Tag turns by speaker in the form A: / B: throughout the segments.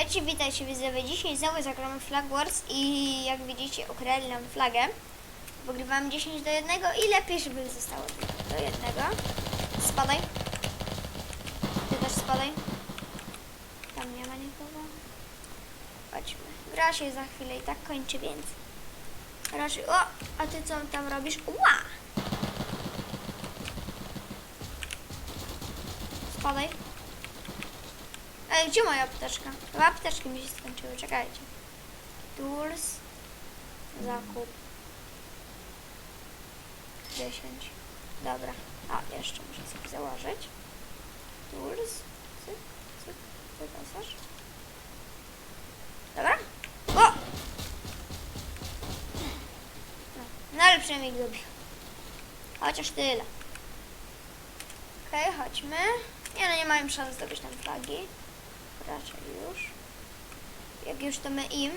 A: Hejcie, witajcie widzowie. Dzisiaj znowu zagramy Flag Wars i jak widzicie ukradli nam flagę. Wygrywamy 10 do 1 i lepiej, żeby zostało do jednego. Spadaj. Ty też spadaj. Tam nie ma nikogo. Chodźmy. Gra się za chwilę i tak kończy, więc... Raczej... O! A ty co tam robisz? Ła! Spadaj. Ej, gdzie moja apteczka? Chyba apteczki mi się skończyły, czekajcie. Tools. Zakup. 10. Dobra. A, jeszcze muszę sobie założyć. Tools. Cyk, cyk, wypasaż. Dobra. O! No, no ale przynajmniej lubię. Chociaż tyle. Okej, chodźmy. Nie no, nie mają szans zdobyć tam flagi. Raczej już. Jak już to my im.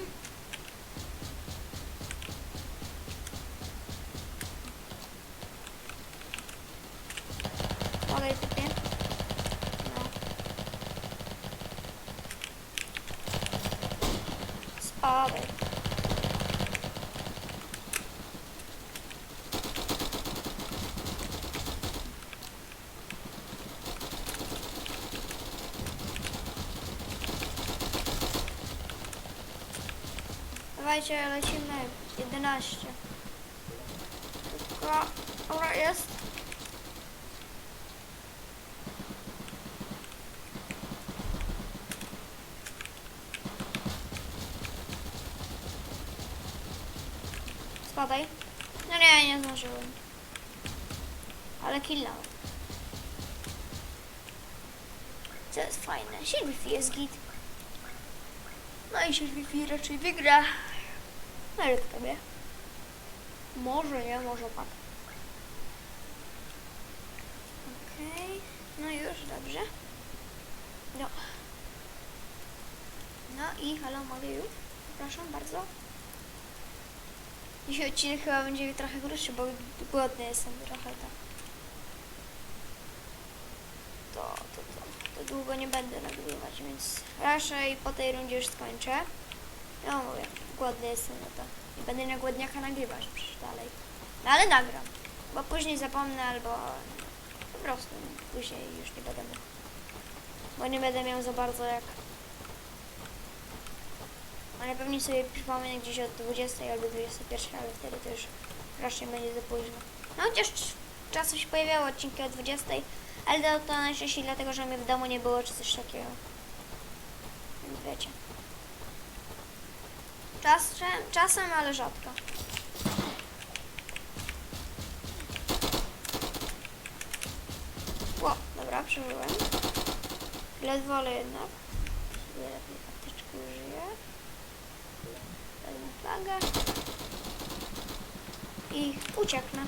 A: Podaj typie. No. Spadaj. Dawajcie, lecimy. 11. Tylko... Dobra, jest. Spadaj. No nie, nie zdążyłem. Ale killałem. Co jest fajne. Silvii jest git. No i Silvii raczej wygra. No ale kto wie? Może nie, może tak. Okej. No już, dobrze. No. No i halo, już? Przepraszam bardzo. Dzisiaj odcinek chyba będzie trochę krótszy, bo głodny jestem trochę tak. To, to, to, to długo nie będę nagrywać, więc raczej po tej rundzie już skończę. No mówię, głodny jestem, no to nie będę na głodniaka nagrywać przecież dalej. No ale nagram, bo później zapomnę albo po prostu później już nie będę mógł. Bo nie będę miał za bardzo jak... Ale pewnie sobie przypomnę gdzieś od 20 albo 21, ale wtedy to już raczej będzie za późno. No chociaż czasem się pojawiały odcinki o 20, ale to, to najczęściej dlatego, że mnie w domu nie było czy coś takiego. Więc wiecie. Czas, czasem, ale rzadko. Ło, dobra, przeżyłem. Ledwo, ale jednak. Lepiej apteczkę użyję. Wezmę flagę. I ucieknę.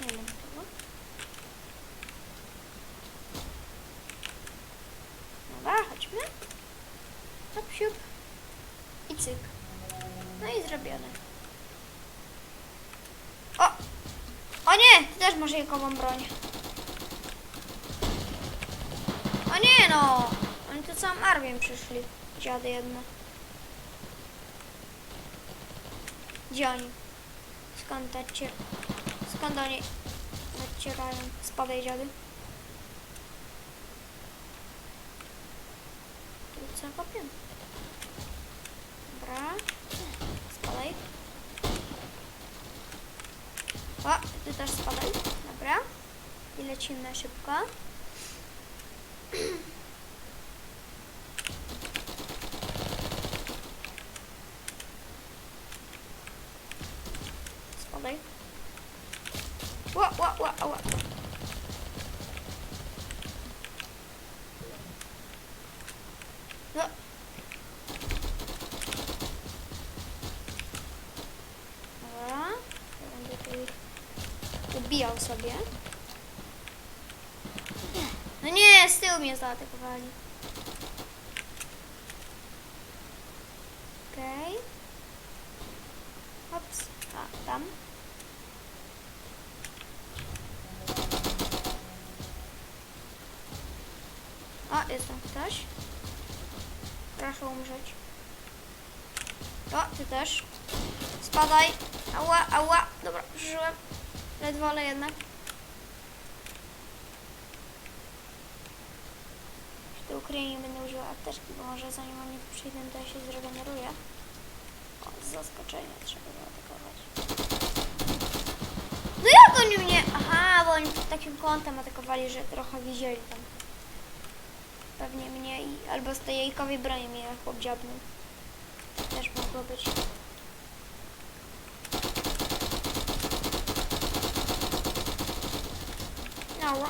A: Nie mam tego. Dobra, chodźmy. Hop, siup. I cyk. No i zrobione. O! O nie! Jakową broń. O nie no! Oni tu całą armią przyszli. Dziady jedne. Gdzie oni? Skąd tacie? Skąd oni nacierają? Spadaj dziady. Tu co kopię? Dobra. Spadaj. O, ty też spadaj. Dobra. I lecimy szybko. Spadaj. Ła, ła, ła, ła. No. Dobra. Ja będę tu ich ubijał sobie. No nie, z tyłu mnie zaatakowali. Okej. Hops. A, tam. O, jest tam ktoś. Proszę umrzeć. O, ty też. Spadaj. Ała, ała. Dobra, przeżyłem. Ledwo, ale jednak. Tej Ukrainie będę użyła apteczki, bo może zanim oni przyjdą, to ja się zregeneruję. O, z zaskoczenia trzeba go atakować. No jak oni mnie... Aha, bo oni takim kątem atakowali, że trochę widzieli tam. Pewnie mnie i... Albo z tej jajkowej broni mnie chłop dziabnął. Też mogło być. Dobra.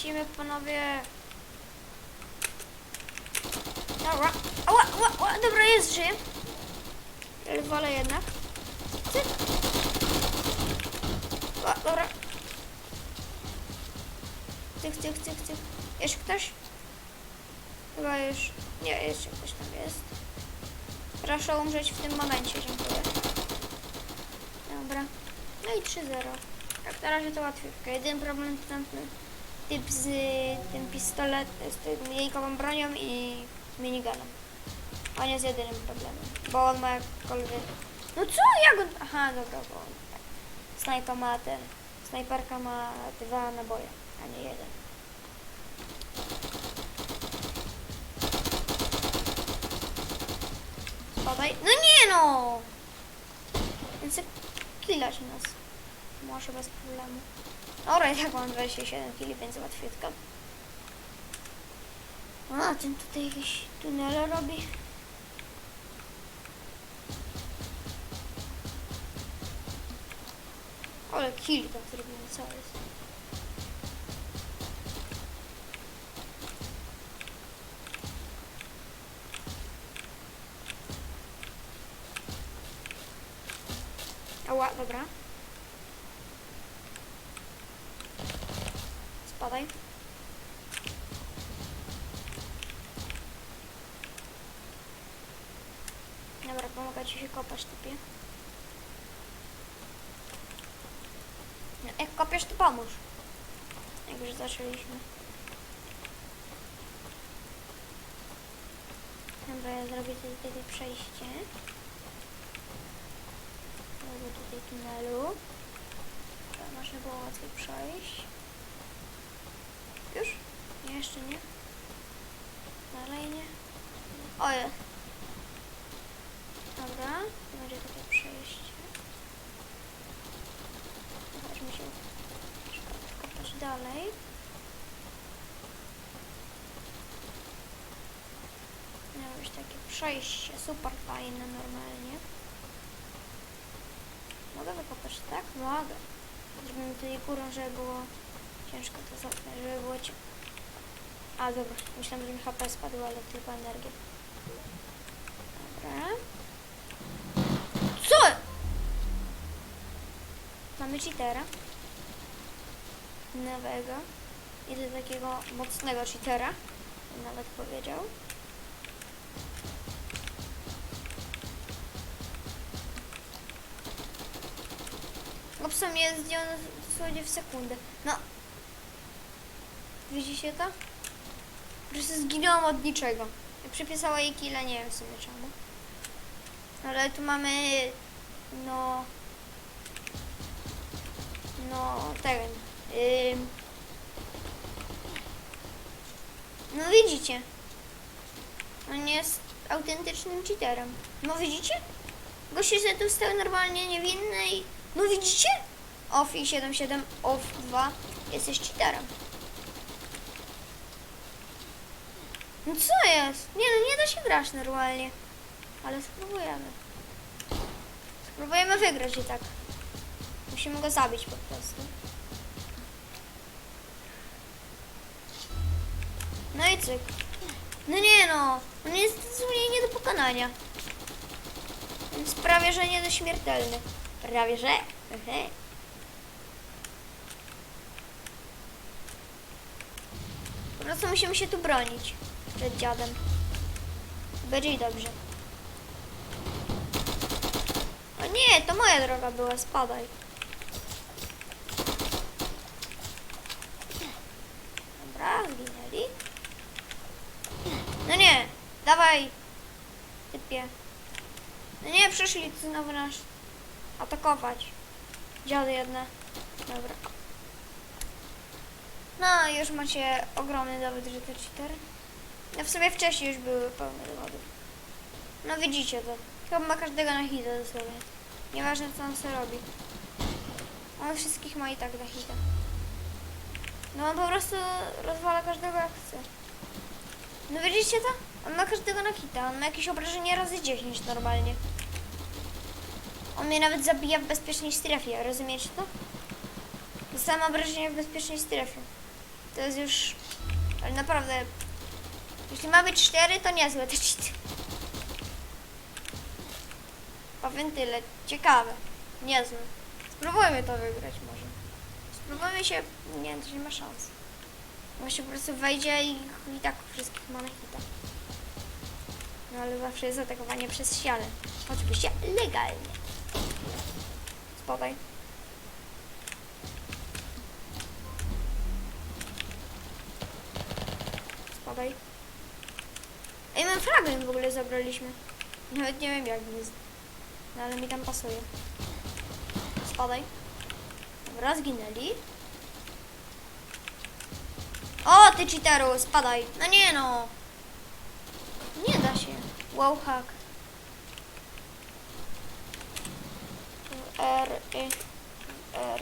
A: Lecimy panowie. Dobra. Ała, ała, ała. Dobra, jest, żyję. Ale wolę jednak. Cyk. O, dobra. Cyk, cyk, cyk, cyk. Jeszcze ktoś? Chyba już... Nie, jeszcze ktoś tam jest. Proszę umrzeć w tym momencie, dziękuję. Dobra. No i 3-0. Tak, na razie to łatwiejka. Jedyny problem ten typ z tym pistolet, z tym jajkową bronią i miniganem. On jest jedynym problemem, bo on ma jakkolwiek... No co? Jak on... Aha, dobra, bo on... tak. Snajpa ma ten... Snajperka ma dwa naboje, a nie jeden. Spadaj. No nie no! Więc kilać nas. Może bez problemu. Dobra, tak mam 27 kili, więc łatwiejka. A, ten tutaj jakieś tunele robi. Ale kili tak zrobimy, co jest? Ała, dobra. Spadaj. Dobra, pomogę ci się kopać, typie. Jak kopiesz, to pomóż. Jak już zaczęliśmy. Dobra, ja zrobię tutaj, tutaj przejście. Zrobię tutaj tunelu. Dobra, można było łatwiej przejść. Już? Nie, jeszcze nie. Dalej nie. O, jest. Dobra, będzie takie przejście. Zobaczmy się kopać dalej. Miało być takie przejście, super fajne normalnie. Mogę wykopać, tak? Mogę. Zrobimy tutaj górą, żeby było ciężko to zamknąć, żeby było ci... A, dobra, myślałem, że mi HP spadło, ale tylko energię. Dobra. Co? Mamy cheatera. Nowego. I to takiego mocnego cheatera. Nawet powiedział. No w sumie zdjął w sekundę. No. Widzicie to? Po prostu zginęłam od niczego. Przypisała jej killa, nie wiem w sumie czemu. Ale tu mamy, no, no, ten, ym, no widzicie, on jest autentycznym cheaterem. No widzicie? Gościu sobie tu stał normalnie niewinny i, no widzicie? Off i 77, off 2, jesteś cheaterem. No co jest? Nie no, nie da się grać normalnie. Ale spróbujemy. Spróbujemy wygrać i tak. Musimy go zabić po prostu. No i cyk. No nie no, on jest zupełnie nie do pokonania. Więc prawie, że nie do śmiertelny. Prawie, że. Hehe. Po prostu musimy się tu bronić przed dziadem. Będzie dobrze. O nie, to moja droga była, spadaj. Dobra, zginęli. No nie, dawaj, typie. No nie, przyszli znowu nas atakować. Dziady jedne. Dobra. No, już macie ogromny dowód, że to cheater. No w sobie wcześniej już były pełne dowodów. No widzicie to. Chyba ma każdego na hita dosłownie. Nieważne co on sobie robi. On wszystkich ma i tak na hita. No on po prostu rozwala każdego jak chce. No widzicie to? On ma każdego na hita. On ma jakieś obrażenie razy 10 normalnie. On mnie nawet zabija w bezpiecznej strefie, rozumiecie to? Dostałam obrażenie w bezpiecznej strefie. To jest już... Ale naprawdę... Jeśli ma być 4, to niezłe te cheaty. Powiem tyle. Ciekawe. Niezłe. Spróbujmy to wygrać może. Spróbujmy się... Nie, to nie ma szans. Bo się po prostu wejdzie i, i tak wszystkich ma hita. No ale zawsze jest atakowanie przez ścianę. Oczywiście legalnie. Spadaj. Spadaj. W ogóle zabraliśmy. Nawet nie wiem jak jest. No ale mi tam pasuje. Spadaj. Dobra, zginęli. O, ty cheateru, spadaj. No nie no. Nie da się. Wow, hack. R, R.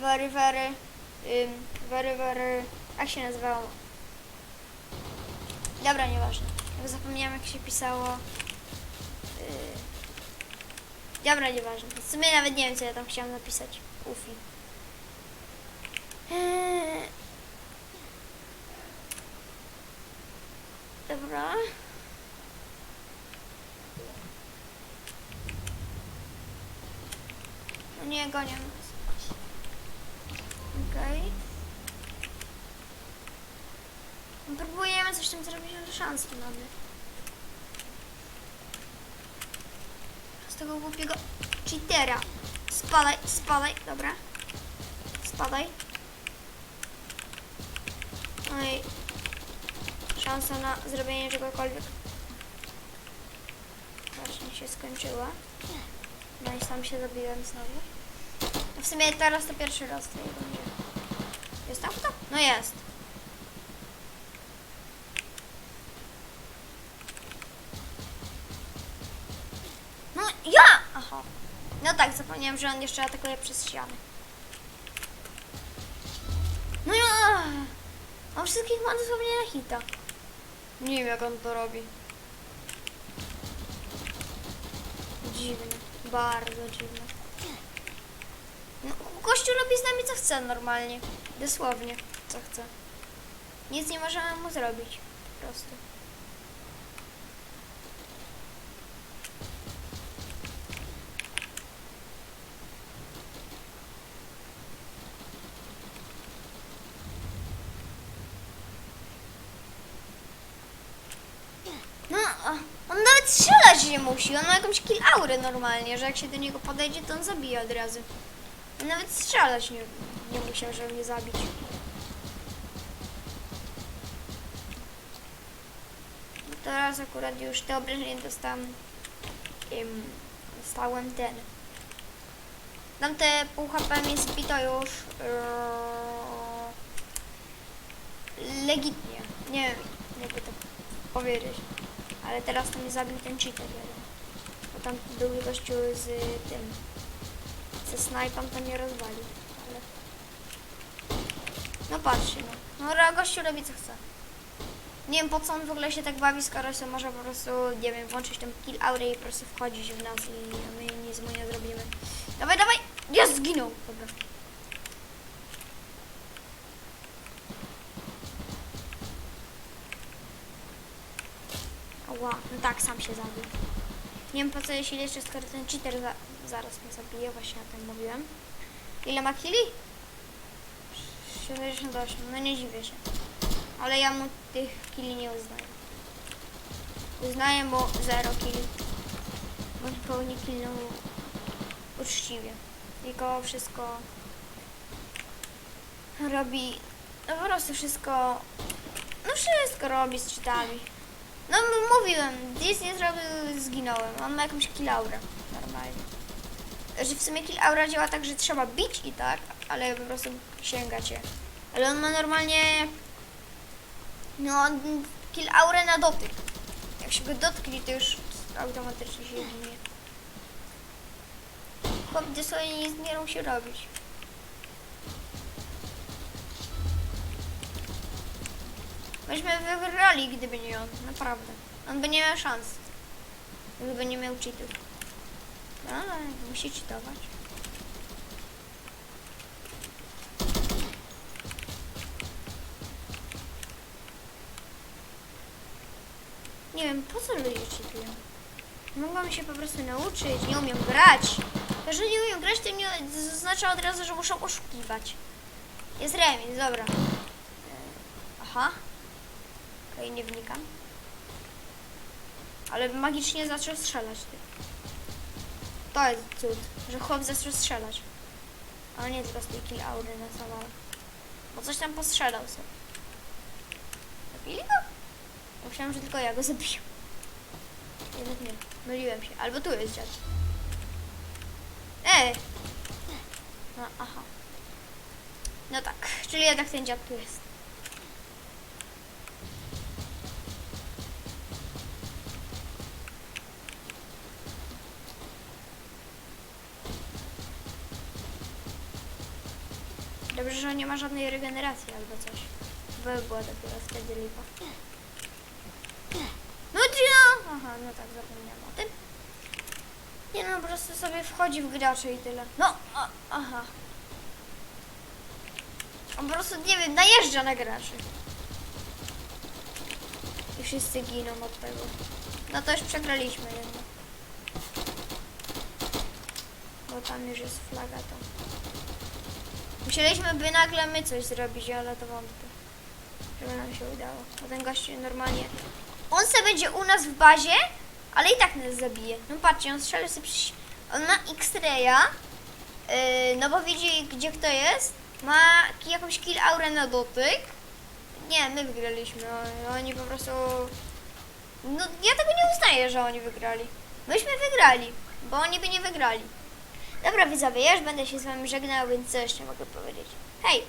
A: Very, very. Ym, very, very. Jak się nazywało? Dobra, nieważne. Zapomniałam jak się pisało. Yy. Dobra, nieważne. W sumie nawet nie wiem co ja tam chciałam napisać. Ufi. Eee. Dobra. No nie, gonię. Okej. No Próbujemy coś tam zrobić, ale szans nie mamy. Z tego głupiego cheatera. Spadaj, spadaj, dobra. Spadaj. No i szansa na zrobienie czegokolwiek właśnie się skończyła. No i sam się zabiłem znowu. No w sumie teraz to pierwszy raz w tej rundzie. No jest. No ja! Aha. No tak, zapomniałem, że on jeszcze atakuje przez ścianę. No ja! On wszystkich ma dosłownie na hita. Nie wiem jak on to robi. Dziwne. Bardzo dziwne. No, gościu robi z nami co chce normalnie. Dosłownie co chce. Nic nie możemy mu zrobić. Po prostu. No, a, on nawet nie musi. On ma jakąś kill aurę normalnie, że jak się do niego podejdzie, to on zabija od razu. Nawet strzelać nie, nie musiał, żeby mnie zabić. Teraz akurat już te obrażenie dostałam. Im, dostałem ten. Tam te pół HP zbito już. Yy, legitnie. Nie wiem, jakby to powiedzieć. Ale teraz to mnie zabił ten cheater jeden. Bo tam był gościu z tym. Ze snajpą to mnie rozwalił. Ale... No patrzcie no. No gościu robi co chce. Nie wiem po co on w ogóle się tak bawi, skoro się może po prostu, nie wiem, włączyć tą kill aurę i po prostu wchodzić w nas i my nic mu nie zrobimy. Dawaj, dawaj! Jest, zginął! Dobra. Ła, no tak, sam się zabił. Nie wiem po co jeśli jeszcze, skoro ten cheater za, zaraz mnie zabije, właśnie o tym mówiłem. Ile ma killi? 78, no nie dziwię się. Ale ja mu tych killi nie uznaję. Uznaję mu 0 killi. Bo nikogo nie killnął uczciwie. Tylko wszystko robi, no po prostu wszystko, no wszystko robi z cheatami. No mówiłem, Dis nie zrobił, zginąłem. On ma jakąś kilaurę. Normalnie. Że w sumie kilaura działa tak, że trzeba bić i tak, ale po prostu sięgacie. Ale on ma normalnie... No, kilaurę na dotyk. Jak się go dotknie, to już automatycznie się ginie. Chłop dosłownie nie musi robić. Myśmy wygrali, gdyby nie on, naprawdę. On by nie miał szans. Gdyby nie miał cheatów. No, ale musi cheatować. Nie wiem, po co ludzie cheatują? Mogłam się po prostu nauczyć, nie umiem grać. Że nie umiem grać, to nie oznacza od razu, że muszą oszukiwać. Jest remis, dobra. Aha. Okej, nie wnikam. Ale magicznie zaczął strzelać. Ty. To jest cud, że chłop zaczął strzelać. A nie tylko z tej kill aury na samą. Bo coś tam postrzelał sobie. Zabili go? Myślałam, że tylko ja go zabiję. Jednak nie. Myliłem się. Albo tu jest dziad. Ej! No, aha. No tak, czyli jednak ten dziad tu jest. Dobrze, że nie ma żadnej regeneracji albo coś. By była dopiero wtedy lipa. No no! Aha, no tak, zapomniałam o tym. Nie no, po prostu sobie wchodzi w graczy i tyle. No, a, aha. On po prostu, nie wiem, najeżdża na graczy. I wszyscy giną od tego. No to już przegraliśmy jednak. Bo tam już jest flaga to. Musieliśmy by nagle my coś zrobić, ale to wątpię. Żeby nam się udało. Bo ten gość normalnie... On se będzie u nas w bazie, ale i tak nas zabije. No patrzcie, on strzela sobie przy... On ma X-raya, yy, no bo widzi gdzie kto jest. Ma jakąś kill aurę na dotyk. Nie, my wygraliśmy. Oni po prostu... No ja tego nie uznaję, że oni wygrali. Myśmy wygrali, bo oni by nie wygrali. Dobra widzowie, ja już będę się z wami żegnał, więc co jeszcze mogę powiedzieć? Hej!